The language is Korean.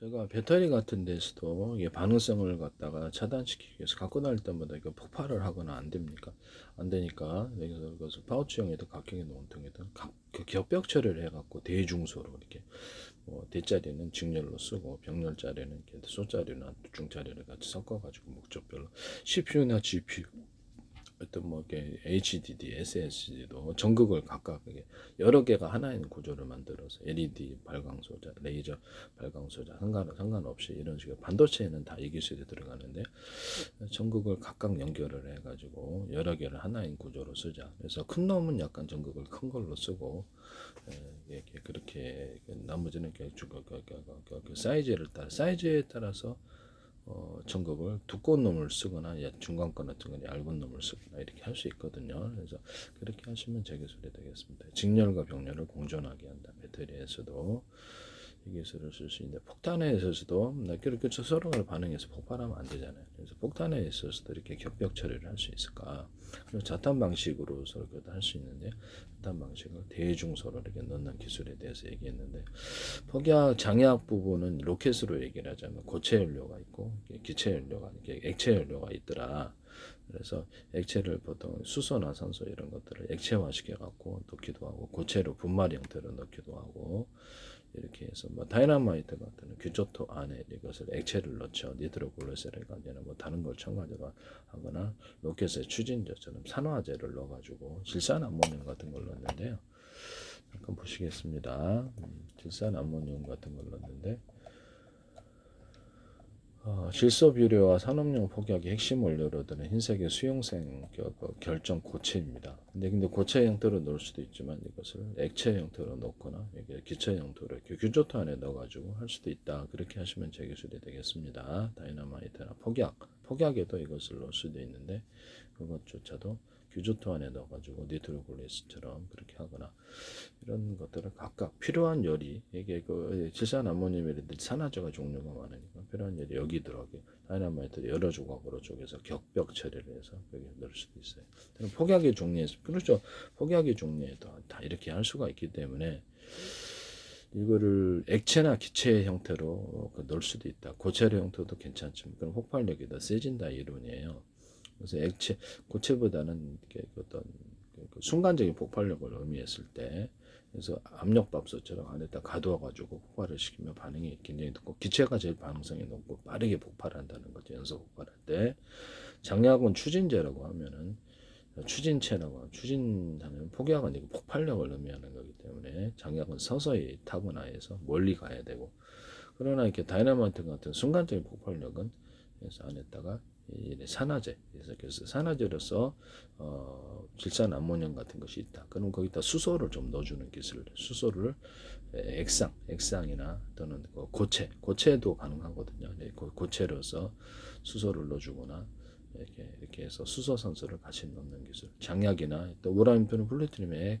제가 배터리 같은 데서도 이게 반응성을 갖다가 차단시키기 위해서 갖고 다닐 때마다 이거 폭발을 하거나 안 됩니까? 안 되니까 여기서 이것을 파우치형이든 각형의 논통이든 각, 그 겹벽 처리를 해갖고 대중소로 이렇게 뭐 대자리는 직렬로 쓰고 병렬 자리는 이렇게 소자리나 중자리를 같이 섞어가지고 목적별로 CPU나 GPU 어떤 뭐 이렇게 HDD, SSD도 전극을 각각 여러 개가 하나인 구조를 만들어서 LED 발광 소자, 레이저 발광 소자 상관 상관없이 이런 식의 반도체에는 다 이 기술이 들어가는데 전극을 각각 연결을 해가지고 여러 개를 하나인 구조로 쓰자. 그래서 큰 놈은 약간 전극을 큰 걸로 쓰고 에, 이렇게 그렇게 나머지는 그, 그, 그, 그 사이즈를 따라 사이즈에 따라서 어, 전극을 두꺼운 놈을 쓰거나 야- 중간 거 같은 건 얇은 놈을 쓰거나 이렇게 할 수 있거든요. 그래서 그렇게 하시면 제 기술이 되겠습니다. 직렬과 병렬을 공존하게 한다. 배터리에서도 이 기술을 쓸 수 있는데 폭탄에 있어서도 그렇게 서로가 반응해서 폭발하면 안 되잖아요. 그래서 폭탄에 있어서도 이렇게 격벽 처리를 할 수 있을까? 그리고 자탄 방식으로 서로 할 수 있는데 자탄 방식을 대중소로 이렇게 넣는 기술에 대해서 얘기했는데 폭약 장약 부분은 로켓으로 얘기를 하자면 고체 연료가 기체 연료가 이렇게 액체 연료가 있더라. 그래서 액체를 보통 수소나 산소 이런 것들을 액체화 시켜 갖고 넣기도 하고 고체로 분말 형태로 넣기도 하고 이렇게 해서 뭐 다이나마이트 같은 규조토 안에 이것을 액체를 넣죠 니트로글리세린이 아니라 뭐 다른 걸 첨가제로 하거나 로켓의 추진제처럼 산화제를 넣어가지고 질산 암모늄 같은 걸 넣는데요. 잠깐 보시겠습니다. 음, 질산 암모늄 같은 걸 넣는데 어, 질소비료와 산업용 폭약의 핵심 원료로 드는 흰색의 수용생 겨- 그 결정 고체입니다. 근데 근데 고체 형태로 넣을 수도 있지만 이것을 액체 형태로 넣거나 이게 기체 형태로 이렇게 규조토 안에 넣어가지고 할 수도 있다. 그렇게 하시면 제 기술이 되겠습니다. 다이너마이트나 폭약, 폭약에도 이것을 넣을 수도 있는데 그것조차도 규조토 안에 넣어가지고 니트로글리스처럼 그렇게 하거나 이런 것들을 각각 필요한 열이 이게 그 질산 암모늄이라든지 산화제가 종류가 많으니까 필요한 열이 여기 들어가게 다이나마이트 여러 조각으로 쪼개서 격벽 처리를 해서 여기 넣을 수도 있어요. 저는 폭약의 종류에서 그렇죠. 폭약의 종류에도 다 이렇게 할 수가 있기 때문에 이거를 액체나 기체 형태로 그 넣을 수도 있다. 고체로 형태도 괜찮지만 그럼 폭발력이 더 세진다 이론이에요. 그래서 액체 고체보다는 어떤 그- 그 순간적인 폭발력을 의미했을 때 그래서 압력밥솥처럼 안에다. 가두어가지고 폭발을 시키면 반응이 굉장히 높고 기체가 제일 반응성이 높고 빠르게 폭발한다는 거죠 연속 폭발할 때. 장약은 추진제라고 하면은 추진체라고 하면 추진하는 폭약은 이거 폭발력을 의미하는 거기 때문에 장약은 서서히 타거나 해서 멀리 가야 되고 그러나 이렇게 다이나마이트 같은 순간적인 폭발력은 그래서 안에다가 이 산화제 그래서 산화제로서 어, 질산 암모늄 같은 것이 있다. 그럼 거기다 수소를 좀 넣어주는 기술, 수소를 에, 액상, 액상이나 또는 그 고체, 고체도 가능하거든요. 고체로서 수소를 넣어주거나 이렇게 이렇게 해서 수소 산소를 같이 넣는 기술, 장약이나 또 우라늄 또는 플루토늄의